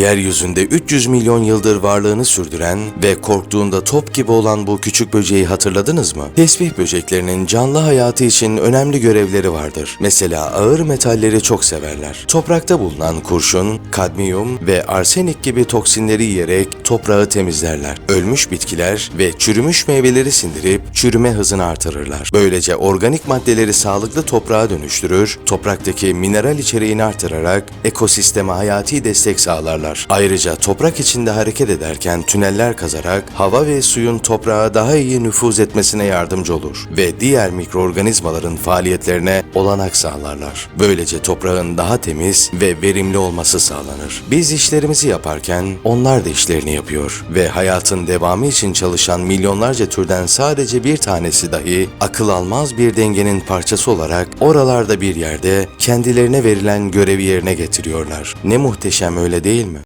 Yeryüzünde 300 milyon yıldır varlığını sürdüren ve korktuğunda top gibi olan bu küçük böceği hatırladınız mı? Tesbih böceklerinin canlı hayatı için önemli görevleri vardır. Mesela ağır metalleri çok severler. Toprakta bulunan kurşun, kadmiyum ve arsenik gibi toksinleri yiyerek toprağı temizlerler. Ölmüş bitkiler ve çürümüş meyveleri sindirip çürüme hızını artırırlar. Böylece organik maddeleri sağlıklı toprağa dönüştürür, topraktaki mineral içeriğini artırarak ekosisteme hayati destek sağlarlar. Ayrıca toprak içinde hareket ederken tüneller kazarak hava ve suyun toprağa daha iyi nüfuz etmesine yardımcı olur ve diğer mikroorganizmaların faaliyetlerine olanak sağlarlar. Böylece toprağın daha temiz ve verimli olması sağlanır. Biz işlerimizi yaparken onlar da işlerini yapıyor ve hayatın devamı için çalışan milyonlarca türden sadece bir tanesi dahi akıl almaz bir dengenin parçası olarak oralarda bir yerde kendilerine verilen görevi yerine getiriyorlar. Ne muhteşem öyle değil mi?